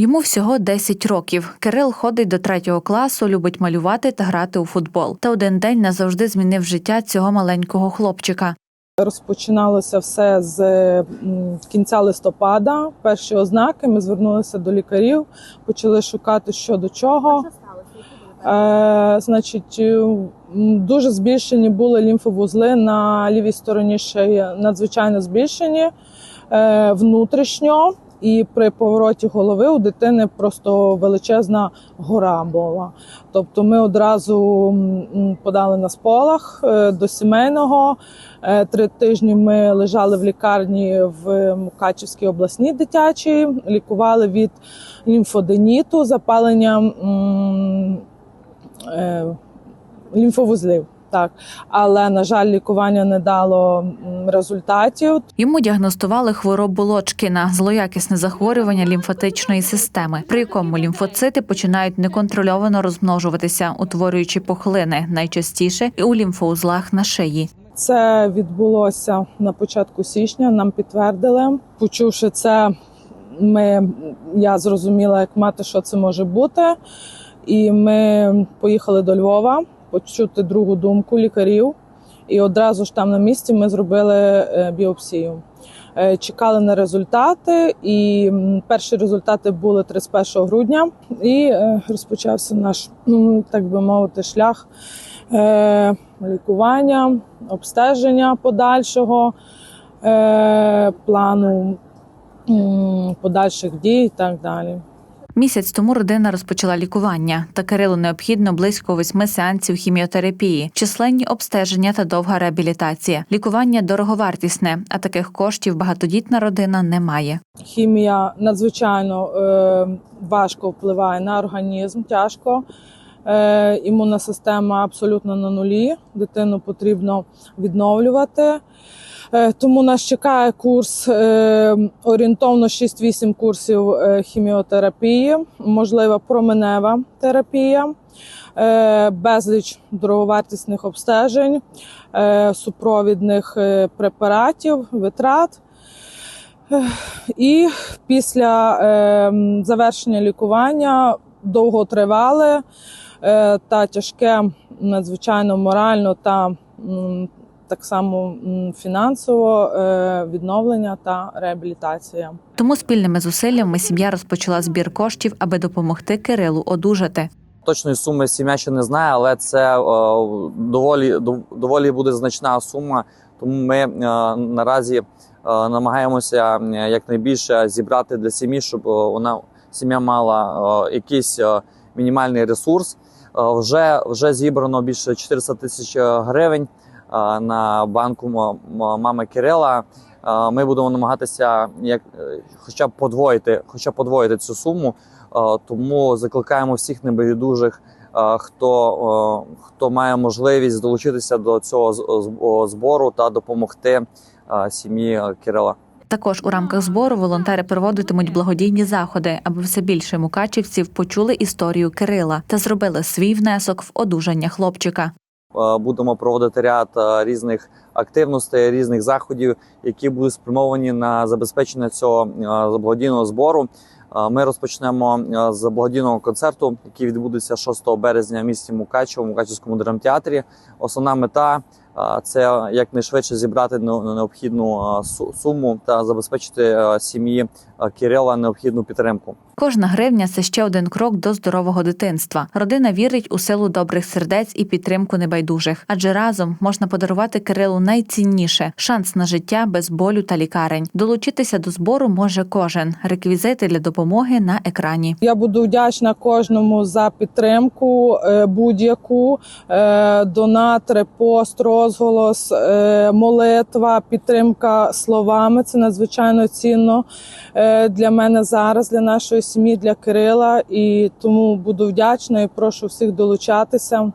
Йому всього 10 років. Кирил ходить до третього класу, любить малювати та грати у футбол. Та один день назавжди змінив життя цього маленького хлопчика. Розпочиналося все з кінця листопада. Перші ознаки ми звернулися до лікарів, почали шукати що до чого. Е, значить, е, дуже збільшені були лімфовузли на лівій стороні шиї, надзвичайно збільшені е, внутрішньо. І при повороті голови у дитини просто величезна гора була. Тобто ми одразу подали на сполах е, до сімейного. Е, Три тижні ми лежали в лікарні в Мукачівській обласній дитячій, лікували від лімфоденіту, запалення е, лімфовузлів. Так, але на жаль, лікування не дало результатів. Йому діагностували хворобу Лочкіна, злоякісне захворювання лімфатичної системи, при якому лімфоцити починають неконтрольовано розмножуватися, утворюючи пухлини, найчастіше і у лімфоузлах на шиї. Це відбулося на початку січня. Нам підтвердили. Почувши це, ми, я зрозуміла, як мати, що це може бути. І ми поїхали до Львова почути другу думку лікарів. І одразу ж там на місці ми зробили е, біопсію. Е, Чекали на результати, і перші результати були 31 грудня. І е, розпочався наш, ну, так би мовити, шлях лікування, обстеження подальшого, плану подальших дій і так далі. Місяць тому родина розпочала лікування, та Кирилу необхідно близько восьми сеансів хіміотерапії, численні обстеження та довга реабілітація. Лікування дороговартісне, а таких коштів багатодітна родина не має. Хімія надзвичайно е, важко впливає на організм, тяжко. Е, імунна система абсолютно на нулі. Дитину потрібно відновлювати. Е, тому нас чекає курс е, орієнтовно 6-8 курсів хіміотерапії, можлива променева терапія, безліч дороговартісних обстежень, супровідних препаратів, витрат. І після е, завершення лікування довготривале е, та тяжке, надзвичайно морально та так само фінансово е, відновлення та реабілітація. Тому спільними зусиллями сім'я розпочала збір коштів, аби допомогти Кирилу одужати. Точної суми сім'я ще не знає, але це е, доволі доволі буде значна сума. Тому ми е, наразі е, намагаємося е, якнайбільше зібрати для сім'ї, щоб е, вона сім'я мала е, якийсь е, мінімальний ресурс. Е, Вже вже зібрано більше 400 тисяч гривень е, на банку мами Кирила. Е, Ми будемо намагатися як е, хоча б подвоїти, хоча б подвоїти цю суму. Е, Тому закликаємо всіх небайдужих, е, хто, е, хто має можливість долучитися до цього збору та допомогти е, сім'ї е, Кирила. Також у рамках збору волонтери проводитимуть благодійні заходи, аби все більше мукачівців почули історію Кирила та зробили свій внесок в одужання хлопчика. Будемо проводити ряд різних активностей, різних заходів, які будуть спрямовані на забезпечення цього благодійного збору. Ми розпочнемо з благодійного концерту, який відбудеться 6 березня в місті Мукачево, в Мукачевському драмтеатрі. Основна мета це якнайшвидше зібрати необхідну е, суму та забезпечити сім'ї Кирила необхідну підтримку. Кожна гривня це ще один крок до здорового дитинства. Родина вірить у силу добрих сердець і підтримку небайдужих, адже разом можна подарувати Кирилу найцінніше шанс на життя без болю та лікарень. Долучитися до збору може кожен. Реквізити для допомоги на екрані. Я буду вдячна кожному за підтримку е, будь-яку е, донат, репост, розголос, е, молитва, підтримка словами. Це надзвичайно цінно е, для мене зараз, для нашої сім'ї, для Кирила. І тому буду вдячна і прошу всіх долучатися.